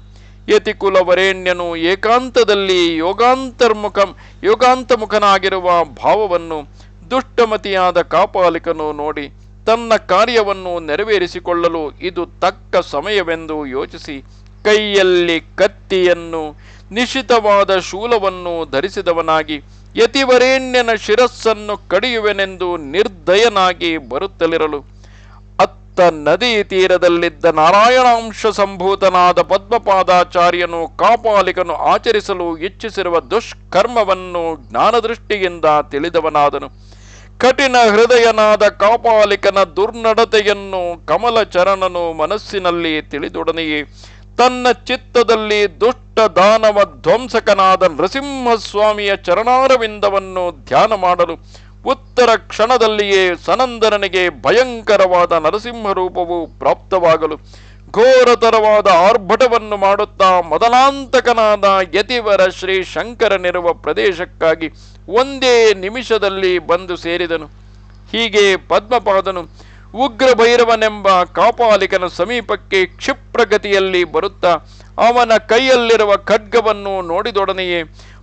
ಯತಿಕುಲವರೇಣ್ಯನು ಏಕಾಂತದಲ್ಲಿ ಯೋಗಾಂತರ್ಮುಖ ಯೋಗಾಂತಮುಖನಾಗಿರುವ ಭಾವವನ್ನು ದುಷ್ಟಮತಿಯಾದ ಕಾಪಾಲಿಕನು ನೋಡಿ ತನ್ನ ಕಾರ್ಯವನ್ನು ನೆರವೇರಿಸಿಕೊಳ್ಳಲು ಇದು ತಕ್ಕ ಸಮಯವೆಂದು ಯೋಚಿಸಿ ಕೈಯಲ್ಲಿ ಕತ್ತಿಯನ್ನು ನಿಶ್ಚಿತವಾದ ಶೂಲವನ್ನು ಧರಿಸಿದವನಾಗಿ ಯತಿವರೇಣ್ಯನ ಶಿರಸ್ಸನ್ನು ಕಡಿಯುವೆನೆಂದು ನಿರ್ದಯನಾಗಿ ಬರುತ್ತಲಿರಲು. ಅತ್ತ ನದಿ ತೀರದಲ್ಲಿದ್ದ ನಾರಾಯಣಾಂಶ ಸಂಭೂತನಾದ ಪದ್ಮಪಾದಾಚಾರ್ಯನು ಕಾಪಾಲಿಕನು ಆಚರಿಸಲು ಇಚ್ಛಿಸಿರುವ ದುಷ್ಕರ್ಮವನ್ನು ಜ್ಞಾನದೃಷ್ಟಿಯಿಂದ ತಿಳಿದವನಾದನು. ಕಠಿಣ ಹೃದಯನಾದ ಕಾಪಾಲಿಕನ ದುರ್ನಡತೆಯನ್ನು ಕಮಲ ಚರಣನು ಮನಸ್ಸಿನಲ್ಲಿ ತಿಳಿದೊಡನೆಯೇ, ತನ್ನ ಚಿತ್ತದಲ್ಲಿ ದುಷ್ಟ ದಾನವ ಧ್ವಂಸಕನಾದ ನೃಸಿಂಹಸ್ವಾಮಿಯ ಚರಣಾರವಿಂದವನ್ನು ಧ್ಯಾನ ಮಾಡಲು ಉತ್ತರ ಕ್ಷಣದಲ್ಲಿಯೇ ಸನಂದನನಿಗೆ ಭಯಂಕರವಾದ ನರಸಿಂಹ ರೂಪವು ಪ್ರಾಪ್ತವಾಗಲು ಘೋರತರವಾದ ಆರ್ಭಟವನ್ನು ಮಾಡುತ್ತಾ ಮೊದಲಾಂತಕನಾದ ಯತಿವರ ಶ್ರೀ ಶಂಕರನಿರುವ ಪ್ರದೇಶಕ್ಕಾಗಿ ಒಂದೇ ನಿಮಿಷದಲ್ಲಿ ಬಂದು ಸೇರಿದನು. ಹೀಗೆ ಪದ್ಮಪಾದನು ಉಗ್ರ ಭೈರವನೆಂಬ ಕಾಪಾಲಿಕನ ಸಮೀಪಕ್ಕೆ ಕ್ಷಿಪ್ರಗತಿಯಲ್ಲಿ ಬರುತ್ತಾ ಅವನ ಕೈಯಲ್ಲಿರುವ ಖಡ್ಗವನ್ನು ನೋಡಿದೊಡನೆಯೇ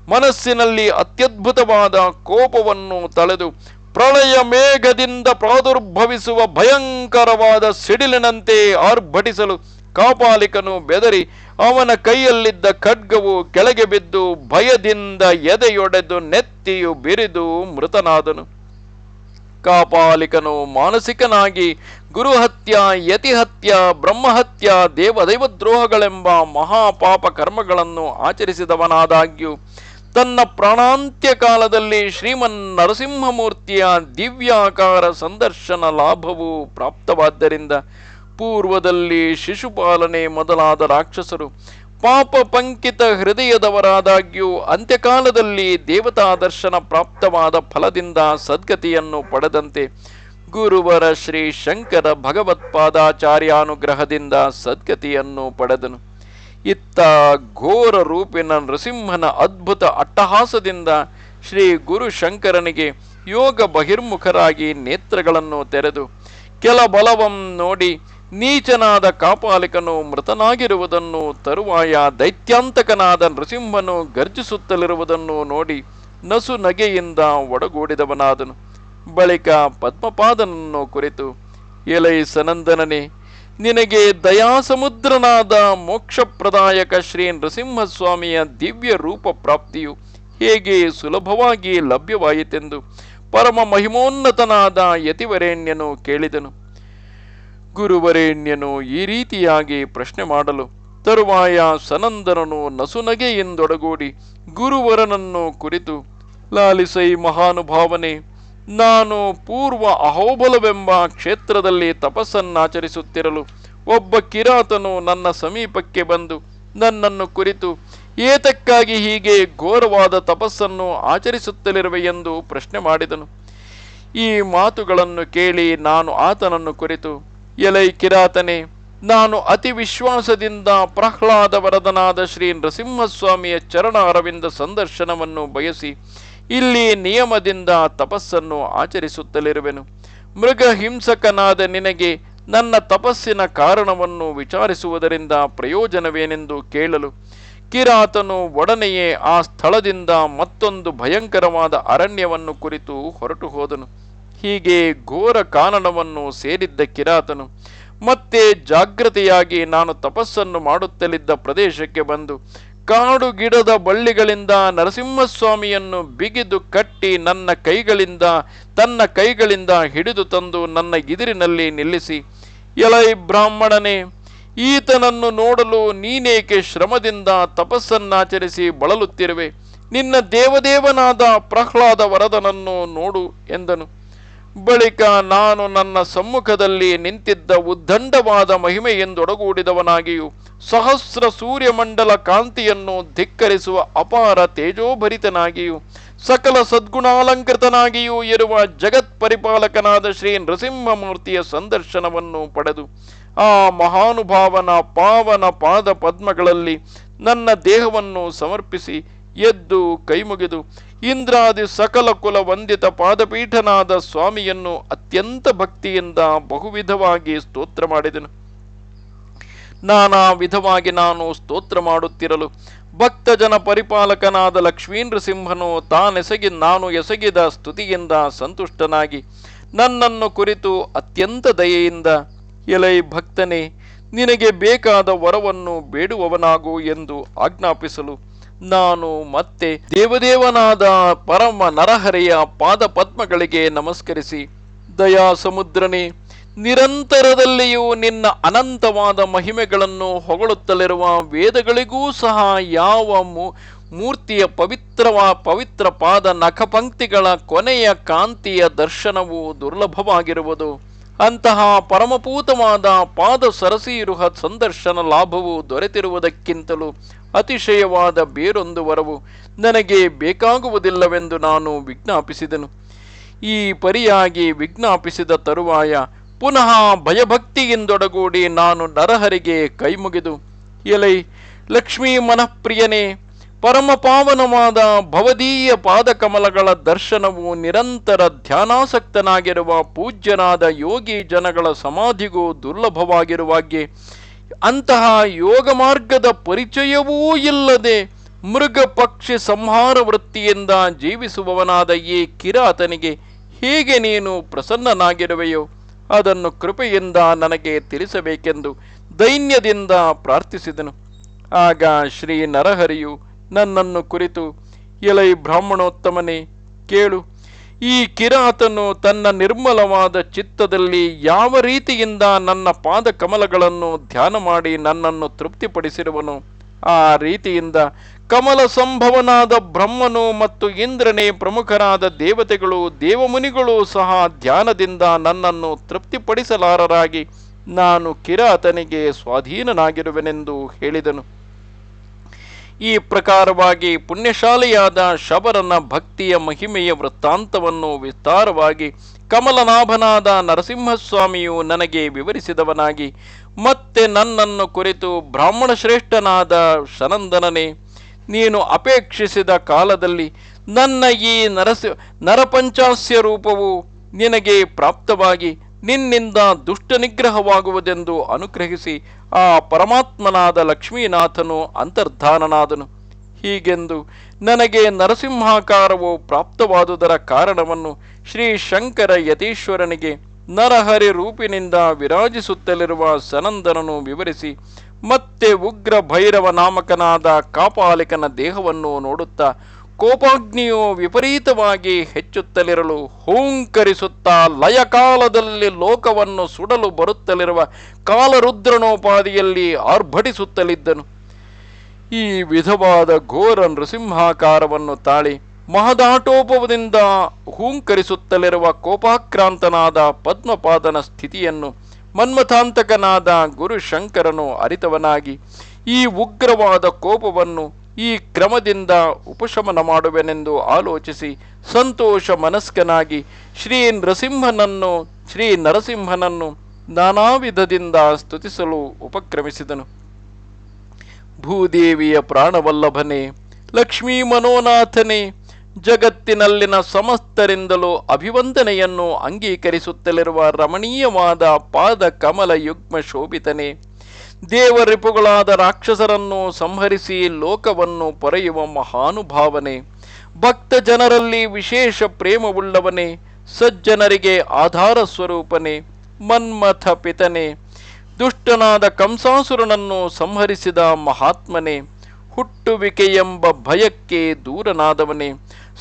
ಮನಸ್ಸಿನಲ್ಲಿ ಅತ್ಯದ್ಭುತವಾದ ಕೋಪವನ್ನು ತಳೆದು ಪ್ರಳಯ ಮೇಘದಿಂದ ಪ್ರಾದುರ್ಭವಿಸುವ ಭಯಂಕರವಾದ ಸಿಡಿಲಿನಂತೆ ಆರ್ಭಟಿಸಲು ಕಾಪಾಲಿಕನು ಬೆದರಿ ಅವನ ಕೈಯಲ್ಲಿದ್ದ ಖಡ್ಗವು ಕೆಳಗೆ ಬಿದ್ದು ಭಯದಿಂದ ಎದೆಯೊಡೆದು ನೆತ್ತಿಯು ಬಿರಿದು ಮೃತನಾದನು. ಕಾಪಾಲಿಕನು ಮಾನಸಿಕನಾಗಿ ಗುರುಹತ್ಯ, ಯತಿಹತ್ಯ, ಬ್ರಹ್ಮಹತ್ಯ, ದೇವದೈವದ್ರೋಹಗಳೆಂಬ ಮಹಾಪಾಪ ಕರ್ಮಗಳನ್ನು ಆಚರಿಸಿದವನಾದಾಗ್ಯೂ ತನ್ನ ಪ್ರಾಣಾಂತ್ಯ ಕಾಲದಲ್ಲಿ ಶ್ರೀಮನ್ ನರಸಿಂಹಮೂರ್ತಿಯ ದಿವ್ಯಾಕಾರ ಸಂದರ್ಶನ ಲಾಭವು ಪ್ರಾಪ್ತವಾದ್ದರಿಂದ ಪೂರ್ವದಲ್ಲಿ ಶಿಶುಪಾಲನೆ ಮೊದಲಾದ ರಾಕ್ಷಸರು ಪಾಪ ಪಂಕಿತ ಹೃದಯದವರಾದಾಗ್ಯೂ ಅಂತ್ಯಕಾಲದಲ್ಲಿ ದೇವತಾ ದರ್ಶನ ಪ್ರಾಪ್ತವಾದ ಫಲದಿಂದ ಸದ್ಗತಿಯನ್ನು ಪಡೆದಂತೆ ಗುರುವರ ಶ್ರೀ ಶಂಕರ ಭಗವತ್ಪಾದಾಚಾರ್ಯಾನುಗ್ರಹದಿಂದ ಸದ್ಗತಿಯನ್ನು ಪಡೆದನು. ಇತ್ತ ಘೋರ ರೂಪಿನ ನೃಸಿಂಹನ ಅದ್ಭುತ ಅಟ್ಟಹಾಸದಿಂದ ಶ್ರೀ ಗುರು ಶಂಕರನಿಗೆ ಯೋಗ ಬಹಿರ್ಮುಖರಾಗಿ ನೇತ್ರಗಳನ್ನು ತೆರೆದು ಕೆಲ ಬಲವಂ ನೋಡಿ ನೀಚನಾದ ಕಾಪಾಲಿಕನು ಮೃತನಾಗಿರುವುದನ್ನು ತರುವಾಯ ದೈತ್ಯಾಂತಕನಾದ ನೃಸಿಂಹನು ಗರ್ಜಿಸುತ್ತಲಿರುವುದನ್ನು ನೋಡಿ ನಸು ನಗೆಯಿಂದ ಒಡಗೂಡಿದವನಾದನು. ಬಳಿಕ ಪದ್ಮಪಾದನನ್ನು ಕುರಿತು, ಎಲೈ ಸನಂದನನೇ ನಿನಗೆ ದಯಾಸಮುದ್ರನಾದ ಮೋಕ್ಷಪ್ರದಾಯಕ ಶ್ರೀ ನೃಸಿಂಹಸ್ವಾಮಿಯ ದಿವ್ಯ ರೂಪ ಪ್ರಾಪ್ತಿಯು ಹೇಗೆ ಸುಲಭವಾಗಿ ಲಭ್ಯವಾಯಿತೆಂದು ಪರಮ ಮಹಿಮೋನ್ನತನಾದ ಯತಿವರೇಣ್ಯನು ಕೇಳಿದನು. ಗುರುವರೇಣ್ಯನು ಈ ರೀತಿಯಾಗಿ ಪ್ರಶ್ನೆ ಮಾಡಲು, ತರುವಾಯ ಸನಂದನನು ನಸುನಗೆಯಿಂದೊಡಗೂಡಿ ಗುರುವರನನ್ನು ಕುರಿತು, ಲಾಲಿಸೈ ಮಹಾನುಭಾವನೆ ನಾನು ಪೂರ್ವ ಅಹೋಬಲವೆಂಬ ಕ್ಷೇತ್ರದಲ್ಲಿ ತಪಸ್ಸನ್ನಾಚರಿಸುತ್ತಿರಲು ಒಬ್ಬ ಕಿರಾತನು ನನ್ನ ಸಮೀಪಕ್ಕೆ ಬಂದು ನನ್ನನ್ನು ಕುರಿತು, ಏತಕ್ಕಾಗಿ ಹೀಗೆ ಘೋರವಾದ ತಪಸ್ಸನ್ನು ಆಚರಿಸುತ್ತಲಿರುವೆ ಎಂದು ಪ್ರಶ್ನೆ ಮಾಡಿದನು. ಈ ಮಾತುಗಳನ್ನು ಕೇಳಿ ನಾನು ಆತನನ್ನು ಕುರಿತು, ಎಲೈ ಕಿರಾತನೆ, ನಾನು ಅತಿ ವಿಶ್ವಾಸದಿಂದ ಪ್ರಹ್ಲಾದ ವರದನಾದ ಶ್ರೀ ನೃಸಿಂಹಸ್ವಾಮಿಯ ಚರಣ ಅರವಿಂದ ಸಂದರ್ಶನವನ್ನು ಬಯಸಿ ಇಲ್ಲಿ ನಿಯಮದಿಂದ ತಪಸ್ಸನ್ನು ಆಚರಿಸುತ್ತಲಿರುವೆನು. ಮೃಗ ಹಿಂಸಕನಾದ ನಿನಗೆ ನನ್ನ ತಪಸ್ಸಿನ ಕಾರಣವನ್ನು ವಿಚಾರಿಸುವುದರಿಂದ ಪ್ರಯೋಜನವೇನೆಂದು ಕೇಳಲು. ಕಿರಾತನು ಒಡನೆಯೇ ಆ ಸ್ಥಳದಿಂದ ಮತ್ತೊಂದು ಭಯಂಕರವಾದ ಅರಣ್ಯವನ್ನು ಕುರಿತು ಹೊರಟು ಹೋದನು. ಹೀಗೆ ಘೋರ ಕಾನನವನ್ನು ಸೇರಿದ್ದ ಕಿರಾತನು ಮತ್ತೆ ಜಾಗ್ರತೆಯಾಗಿ ನಾನು ತಪಸ್ಸನ್ನು ಮಾಡುತ್ತಲಿದ್ದ ಪ್ರದೇಶಕ್ಕೆ ಬಂದು ಕಾಡು ಗಿಡದ ಬಳ್ಳಿಗಳಿಂದ ನರಸಿಂಹಸ್ವಾಮಿಯನ್ನು ಬಿಗಿದು ಕಟ್ಟಿ ನನ್ನ ಕೈಗಳಿಂದ, ತನ್ನ ಕೈಗಳಿಂದ ಹಿಡಿದು ತಂದು ನನ್ನ ಗಿದಿರಿನಲ್ಲಿ ನಿಲ್ಲಿಸಿ. ಎಲೈ ಬ್ರಾಹ್ಮಣನೇ, ಈತನನ್ನು ನೋಡಲು ನೀನೇಕೆ ಶ್ರಮದಿಂದ ತಪಸ್ಸನ್ನಾಚರಿಸಿ ಬಳಲುತ್ತಿರುವೆ? ನಿನ್ನ ದೇವದೇವನಾದ ಪ್ರಹ್ಲಾದ ವರದನನ್ನು ನೋಡು ಎಂದನು. ಬಳಿಕ ನಾನು ನನ್ನ ಸಮ್ಮುಖದಲ್ಲಿ ನಿಂತಿದ್ದ ಉದ್ದಂಡವಾದ ಮಹಿಮೆಯೆಂದೊಡಗೂಡಿದವನಾಗಿಯೂ ಸಹಸ್ರ ಸೂರ್ಯಮಂಡಲ ಕಾಂತಿಯನ್ನು ಧಿಕ್ಕರಿಸುವ ಅಪಾರ ತೇಜೋಭರಿತನಾಗಿಯೂ ಸಕಲ ಸದ್ಗುಣಾಲಂಕೃತನಾಗಿಯೂ ಇರುವ ಜಗತ್ ಪರಿಪಾಲಕನಾದ ಶ್ರೀ ನೃಸಿಂಹಮೂರ್ತಿಯ ಸಂದರ್ಶನವನ್ನು ಪಡೆದು ಆ ಮಹಾನುಭಾವನ ಪಾವನ ಪಾದ ಪದ್ಮಗಳಲ್ಲಿ ನನ್ನ ದೇಹವನ್ನು ಸಮರ್ಪಿಸಿ ಎದ್ದು ಕೈಮುಗಿದು, ಇಂದ್ರಾದಿ ಸಕಲ ಕುಲ ವಂದಿತ ಪಾದಪೀಠನಾದ ಸ್ವಾಮಿಯನ್ನು ಅತ್ಯಂತ ಭಕ್ತಿಯಿಂದ ಬಹುವಿಧವಾಗಿ ಸ್ತೋತ್ರ ಮಾಡಿದನು. ನಾನಾ ವಿಧವಾಗಿ ನಾನು ಸ್ತೋತ್ರ ಮಾಡುತ್ತಿರಲು, ಭಕ್ತಜನ ಪರಿಪಾಲಕನಾದ ಲಕ್ಷ್ಮೀಂದ್ರಸಿಂಹನು ತಾನೆಸಗಿ ನಾನು ಎಸಗಿದ ಸ್ತುತಿಯಿಂದ ಸಂತುಷ್ಟನಾಗಿ, ನನ್ನನ್ನು ಕುರಿತು ಅತ್ಯಂತ ದಯೆಯಿಂದ, ಎಲೈ ಭಕ್ತನೇ, ನಿನಗೆ ಬೇಕಾದ ವರವನ್ನು ಬೇಡುವವನಾಗು ಎಂದು ಆಜ್ಞಾಪಿಸಲು ನಾನು ಮತ್ತೆ ದೇವದೇವನಾದ ಪರಮ ನರಹರೆಯ ಪಾದ ಪದ್ಮಗಳಿಗೆ ನಮಸ್ಕರಿಸಿ, ದಯಾ ಸಮುದ್ರನೇ, ನಿರಂತರದಲ್ಲಿಯೂ ನಿನ್ನ ಅನಂತವಾದ ಮಹಿಮೆಗಳನ್ನು ಹೊಗಳುತ್ತಲಿರುವ ವೇದಗಳಿಗೂ ಸಹ ಯಾವ ಮೂರ್ತಿಯ ಪವಿತ್ರವ, ಪವಿತ್ರ ಪಾದ ನಖಪಂಕ್ತಿಗಳ ಕೊನೆಯ ಕಾಂತಿಯ ದರ್ಶನವು ದುರ್ಲಭವಾಗಿರುವುದು. ಅಂತಹ ಪರಮಪೂತವಾದ ಪಾದ ಸರಸೀರುಹ ಸಂದರ್ಶನ ಲಾಭವು ದೊರೆತಿರುವುದಕ್ಕಿಂತಲೂ ಅತಿಶಯವಾದ ಬೇರೊಂದು ವರವು ನನಗೆ ಬೇಕಾಗುವುದಿಲ್ಲವೆಂದು ನಾನು ವಿಜ್ಞಾಪಿಸಿದನು. ಈ ಪರಿಯಾಗಿ ವಿಜ್ಞಾಪಿಸಿದ ತರುವಾಯ ಪುನಃ ಭಯಭಕ್ತಿಯಿಂದೊಡಗೂಡಿ ನಾನು ನರಹರಿಗೆ ಕೈಮುಗಿದು, ಎಲೈ ಲಕ್ಷ್ಮೀ ಮನಃಪ್ರಿಯನೇ ಪರಮ ಪಾವನವಾದ ಭವದೀಯ ಪಾದಕಮಲಗಳ ದರ್ಶನವು ನಿರಂತರ ಧ್ಯಾನಾಸಕ್ತನಾಗಿರುವ ಪೂಜ್ಯನಾದ ಯೋಗಿ ಜನಗಳ ಸಮಾಧಿಗೂ ದುರ್ಲಭವಾಗಿರುವಾಗೆ ಅಂತಹ ಯೋಗ ಮಾರ್ಗದ ಪರಿಚಯವೂ ಇಲ್ಲದೆ ಮೃಗ ಪಕ್ಷಿ ಸಂಹಾರ ವೃತ್ತಿಯಿಂದ ಜೀವಿಸುವವನಾದ ಈ ಕಿರಾತನಿಗೆ ಹೇಗೆ ನೀನು ಪ್ರಸನ್ನನಾಗಿರುವೆಯೋ ಅದನ್ನು ಕೃಪೆಯಿಂದ ನನಗೆ ತಿಳಿಸಬೇಕೆಂದು ದೈನ್ಯದಿಂದ ಪ್ರಾರ್ಥಿಸಿದನು. ಆಗ ಶ್ರೀ ನರಹರಿಯು ನನ್ನನ್ನು ಕುರಿತು, ಎಲೈ ಬ್ರಾಹ್ಮಣೋತ್ತಮನೇ, ಕೇಳು. ಈ ಕಿರಾತನು ತನ್ನ ನಿರ್ಮಲವಾದ ಚಿತ್ತದಲ್ಲಿ ಯಾವ ರೀತಿಯಿಂದ ನನ್ನ ಪಾದ ಕಮಲಗಳನ್ನು ಧ್ಯಾನ ಮಾಡಿ ನನ್ನನ್ನು ತೃಪ್ತಿಪಡಿಸಿರುವನು ಆ ರೀತಿಯಿಂದ ಕಮಲ ಸಂಭವನಾದ ಬ್ರಹ್ಮನು ಮತ್ತು ಇಂದ್ರನೇ ಪ್ರಮುಖರಾದ ದೇವತೆಗಳು, ದೇವಮುನಿಗಳು ಸಹ ಧ್ಯಾನದಿಂದ ನನ್ನನ್ನು ತೃಪ್ತಿಪಡಿಸಲಾರರಾಗಿ ನಾನು ಕಿರಾತನಿಗೆ ಸ್ವಾಧೀನನಾಗಿರುವೆನೆಂದು ಹೇಳಿದನು. ಈ ಪ್ರಕಾರವಾಗಿ ಪುಣ್ಯಶಾಲಿಯಾದ ಶಬರನ ಭಕ್ತಿಯ ಮಹಿಮೆಯ ವೃತ್ತಾಂತವನ್ನು ವಿಸ್ತಾರವಾಗಿ ಕಮಲನಾಭನಾದ ನರಸಿಂಹಸ್ವಾಮಿಯು ನನಗೆ ವಿವರಿಸಿದವನಾಗಿ, ಮತ್ತೆ ನನ್ನನ್ನು ಕುರಿತು ಬ್ರಾಹ್ಮಣ ಶ್ರೇಷ್ಠನಾದ ಶನಂದನನೇ, ನೀನು ಅಪೇಕ್ಷಿಸಿದ ಕಾಲದಲ್ಲಿ ನನ್ನ ಈ ನರಸಿ, ನರಪಂಚಾಸ್ಯ ರೂಪವು ನಿನಗೆ ಪ್ರಾಪ್ತವಾಗಿ ನಿನ್ನಿಂದ ದುಷ್ಟ ನಿಗ್ರಹವಾಗುವುದೆಂದು ಅನುಗ್ರಹಿಸಿ ಆ ಪರಮಾತ್ಮನಾದ ಲಕ್ಷ್ಮೀನಾಥನು ಅಂತರ್ಧಾನನಾದನು. ಹೀಗೆಂದು ನನಗೆ ನರಸಿಂಹಾಕಾರವು ಪ್ರಾಪ್ತವಾದುದರ ಕಾರಣವನ್ನು ಶ್ರೀ ಶಂಕರ ಯತೀಶ್ವರನಿಗೆ ನರಹರಿ ರೂಪಿನಿಂದ ವಿರಾಜಿಸುತ್ತಲಿರುವ ಸನಂದನನು ವಿವರಿಸಿ, ಮತ್ತೆ ಉಗ್ರ ಭೈರವ ನಾಮಕನಾದ ಕಾಪಾಲಿಕನ ದೇಹವನ್ನು ನೋಡುತ್ತಾ ಕೋಪಾಗ್ನಿಯು ವಿಪರೀತವಾಗಿ ಹೆಚ್ಚುತ್ತಲಿರಲು, ಹೂಂಕರಿಸುತ್ತಾ ಲಯಕಾಲದಲ್ಲಿ ಲೋಕವನ್ನು ಸುಡಲು ಬರುತ್ತಲಿರುವ ಕಾಲರುದ್ರನೋಪಾದಿಯಲ್ಲಿ ಆರ್ಭಟಿಸುತ್ತಲಿದ್ದನು. ಈ ವಿಧವಾದ ಘೋರ ನೃಸಿಂಹಾಕಾರವನ್ನು ತಾಳಿ ಮಹದಾಟೋಪದಿಂದ ಹೂಂಕರಿಸುತ್ತಲಿರುವ ಕೋಪಾಕ್ರಾಂತನಾದ ಪದ್ಮಪಾದನ ಸ್ಥಿತಿಯನ್ನು ಮನ್ಮಥಾಂತಕನಾದ ಗುರುಶಂಕರನು ಅರಿತವನಾಗಿ, ಈ ಉಗ್ರವಾದ ಕೋಪವನ್ನು ಈ ಕ್ರಮದಿಂದ ಉಪಶಮನ ಮಾಡುವೆನೆಂದು ಆಲೋಚಿಸಿ ಸಂತೋಷ ಮನಸ್ಕನಾಗಿ ಶ್ರೀ ನೃಸಿಂಹನನ್ನು ಶ್ರೀ ನರಸಿಂಹನನ್ನು ನಾನಾ ವಿಧದಿಂದ ಸ್ತುತಿಸಲು ಉಪಕ್ರಮಿಸಿದನು. ಭೂದೇವಿಯ ಪ್ರಾಣವಲ್ಲಭನೇ, ಲಕ್ಷ್ಮೀ ಮನೋನಾಥನೇ, ಜಗತ್ತಿನಲ್ಲಿನ ಸಮಸ್ತರಿಂದಲೂ ಅಭಿವಂದನೆಯನ್ನು ಅಂಗೀಕರಿಸುತ್ತಲಿರುವ ರಮಣೀಯವಾದ ಪಾದ ಕಮಲ ಯುಗ್ಮ ಶೋಭಿತನೇ ದೇವರಿಪುಗಳಾದ ರಾಕ್ಷಸರನ್ನು ಸಂಹರಿಸಿ ಲೋಕವನ್ನು ಪೊರೆಯುವ ಮಹಾನುಭಾವನೆ, ಭಕ್ತ ಜನರಲ್ಲಿ ವಿಶೇಷ ಪ್ರೇಮವುಳ್ಳವನೇ, ಸಜ್ಜನರಿಗೆ ಆಧಾರ ಸ್ವರೂಪನೆ, ಮನ್ಮಥ ಪಿತನೆ, ದುಷ್ಟನಾದ ಕಂಸಾಸುರನನ್ನು ಸಂಹರಿಸಿದ ಮಹಾತ್ಮನೇ, ಹುಟ್ಟುವಿಕೆಯೆಂಬ ಭಯಕ್ಕೆ ದೂರನಾದವನೇ,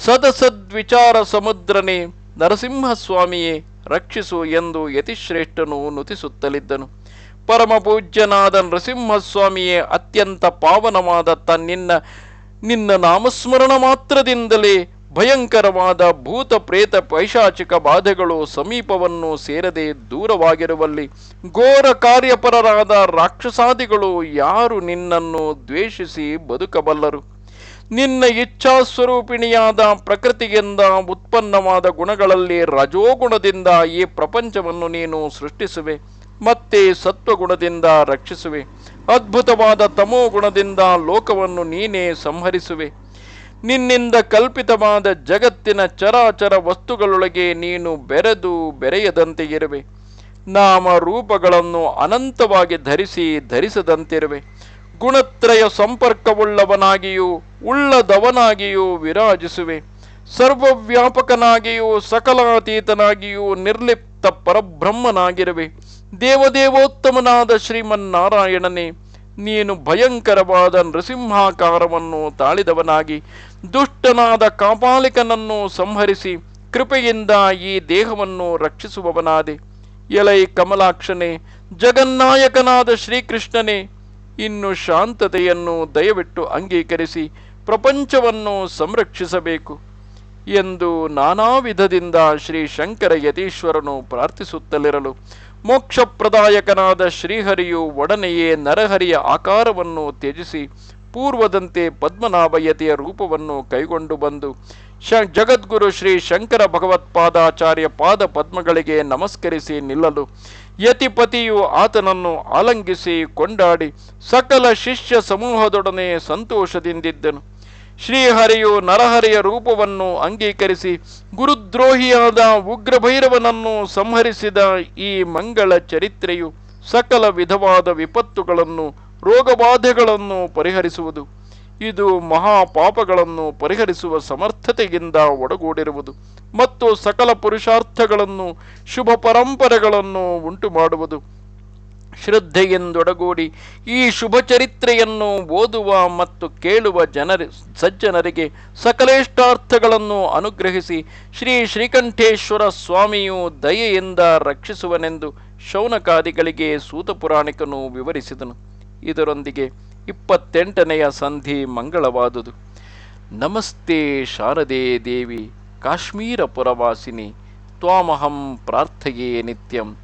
ಸದಸದ್ವಿಚಾರ ಸಮುದ್ರನೇ, ನರಸಿಂಹಸ್ವಾಮಿಯೇ ರಕ್ಷಿಸು ಎಂದು ಯತಿಶ್ರೇಷ್ಠನು ನುತಿಸುತ್ತಲಿದ್ದನು. ಪರಮ ಪೂಜ್ಯನಾದ ನರಸಿಂಹಸ್ವಾಮಿಯೇ ಅತ್ಯಂತ ಪಾವನವಾದ ತನ್ನಿನ್ನ, ನಿನ್ನ ನಾಮಸ್ಮರಣ ಮಾತ್ರದಿಂದಲೇ ಭಯಂಕರವಾದ ಭೂತ ಪ್ರೇತ ಪೈಶಾಚಿಕ ಬಾಧೆಗಳು ಸಮೀಪವನ್ನು ಸೇರದೆ ದೂರವಾಗಿರುವಲ್ಲಿ ಘೋರ ಕಾರ್ಯಪರರಾದ ರಾಕ್ಷಸಾದಿಗಳು ಯಾರು ನಿನ್ನನ್ನು ದ್ವೇಷಿಸಿ ಬದುಕಬಲ್ಲರು? ನಿನ್ನ ಇಚ್ಛಾಸ್ವರೂಪಿಣಿಯಾದ ಪ್ರಕೃತಿಯಿಂದ ಉತ್ಪನ್ನವಾದ ಗುಣಗಳಲ್ಲಿ ರಜೋಗುಣದಿಂದ ಈ ಪ್ರಪಂಚವನ್ನು ನೀನು ಸೃಷ್ಟಿಸುವೆ. ಮತ್ತೆ ಸತ್ವಗುಣದಿಂದ ರಕ್ಷಿಸುವೆ. ಅದ್ಭುತವಾದ ತಮೋಗುಣದಿಂದ ಲೋಕವನ್ನು ನೀನೇ ಸಂಹರಿಸುವೆ. ನಿನ್ನಿಂದ ಕಲ್ಪಿತವಾದ ಜಗತ್ತಿನ ಚರಾಚರ ವಸ್ತುಗಳೊಳಗೆ ನೀನು ಬೆರೆದು ಬೆರೆಯದಂತೆ ಇರುವೆ ನಾಮ ರೂಪಗಳನ್ನು ಅನಂತವಾಗಿ ಧರಿಸಿ ಧರಿಸದಂತಿರುವೆ. ಗುಣತ್ರಯ ಸಂಪರ್ಕವುಳ್ಳವನಾಗಿಯೂ ಉಳ್ಳದವನಾಗಿಯೂ ವಿರಾಜಿಸುವೆ. ಸರ್ವವ್ಯಾಪಕನಾಗಿಯೂ ಸಕಲಾತೀತನಾಗಿಯೂ ನಿರ್ಲಿಪ್ತ ಪರಬ್ರಹ್ಮನಾಗಿರುವೆ. ದೇವದೇವೋತ್ತಮನಾದ ಶ್ರೀಮನ್ನಾರಾಯಣನೇ, ನೀನು ಭಯಂಕರವಾದ ನೃಸಿಂಹಾಕಾರವನ್ನು ತಾಳಿದವನಾಗಿ, ದುಷ್ಟನಾದ ಕಾಪಾಲಿಕನನ್ನು ಸಂಹರಿಸಿ, ಕೃಪೆಯಿಂದ ಈ ದೇಹವನ್ನು ರಕ್ಷಿಸುವವನಾದೆ. ಎಲೈ ಕಮಲಾಕ್ಷನೇ, ಜಗನ್ನಾಯಕನಾದ ಶ್ರೀಕೃಷ್ಣನೇ, ಇನ್ನು ಶಾಂತತೆಯನ್ನು ದಯವಿಟ್ಟು ಅಂಗೀಕರಿಸಿ ಪ್ರಪಂಚವನ್ನು ಸಂರಕ್ಷಿಸಬೇಕು ಎಂದು ನಾನಾ ವಿಧದಿಂದ ಶ್ರೀ ಶಂಕರ ಯತೀಶ್ವರನು ಪ್ರಾರ್ಥಿಸುತ್ತಲಿರಲು ಮೋಕ್ಷಪ್ರದಾಯಕನಾದ ಶ್ರೀಹರಿಯು ಒಡನೆಯೇ ನರಹರಿಯ ಆಕಾರವನ್ನು ತ್ಯಜಿಸಿ ಪೂರ್ವದಂತೆ ಪದ್ಮನಾಭಯತೆಯ ರೂಪವನ್ನು ಕೈಗೊಂಡು ಬಂದು, ಶ, ಜಗದ್ಗುರು ಶ್ರೀ ಶಂಕರ ಭಗವತ್ಪಾದಾಚಾರ್ಯ ಪಾದ ಪದ್ಮಗಳಿಗೆ ನಮಸ್ಕರಿಸಿ ನಿಲ್ಲಲು, ಯತಿಪತಿಯು ಆತನನ್ನು ಆಲಂಗಿಸಿ ಕೊಂಡಾಡಿ, ಸಕಲ ಶಿಷ್ಯ ಸಮೂಹದೊಡನೆ ಸಂತೋಷದಿಂದಿದ್ದನು. ಶ್ರೀಹರಿಯು ನರಹರಿಯ ರೂಪವನ್ನು ಅಂಗೀಕರಿಸಿ ಗುರುದ್ರೋಹಿಯಾದ ಉಗ್ರಭೈರವನನ್ನು ಸಂಹರಿಸಿದ ಈ ಮಂಗಳ ಚರಿತ್ರೆಯು ಸಕಲ ವಿಧವಾದ ವಿಪತ್ತುಗಳನ್ನು, ರೋಗಬಾಧೆಗಳನ್ನು ಪರಿಹರಿಸುವುದು. ಇದು ಮಹಾಪಾಪಗಳನ್ನು ಪರಿಹರಿಸುವ ಸಮರ್ಥತೆಯಿಂದ ಒಡಗೂಡಿರುವುದು ಮತ್ತು ಸಕಲ ಪುರುಷಾರ್ಥಗಳನ್ನು, ಶುಭ ಪರಂಪರೆಗಳನ್ನು ಉಂಟು ಮಾಡುವುದು ಶ್ರದ್ಧೆಯಿಂದೊಡಗೂಡಿ ಈ ಶುಭ ಚರಿತ್ರೆಯನ್ನು ಓದುವ ಮತ್ತು ಕೇಳುವ ಜನರ, ಸಜ್ಜನರಿಗೆ ಸಕಲೇಷ್ಟಾರ್ಥಗಳನ್ನು ಅನುಗ್ರಹಿಸಿ ಶ್ರೀ ಶ್ರೀಕಂಠೇಶ್ವರ ಸ್ವಾಮಿಯು ದಯೆಯಿಂದ ರಕ್ಷಿಸುವನೆಂದು ಶೌನಕಾದಿಗಳಿಗೆ ಸೂತಪುರಾಣಿಕನು ವಿವರಿಸಿದನು. ಇದರೊಂದಿಗೆ ಇಪ್ಪತ್ತೆಂಟನೆಯ ಸಂಧಿ ಮಂಗಳವಾದುದು. ನಮಸ್ತೆ ಶಾರದೆ ದೇವಿ, ಕಾಶ್ಮೀರ ಪುರವಾಸಿನಿ, ತ್ವಾಮಹಂ ಪ್ರಾರ್ಥಯೇ ನಿತ್ಯಂ.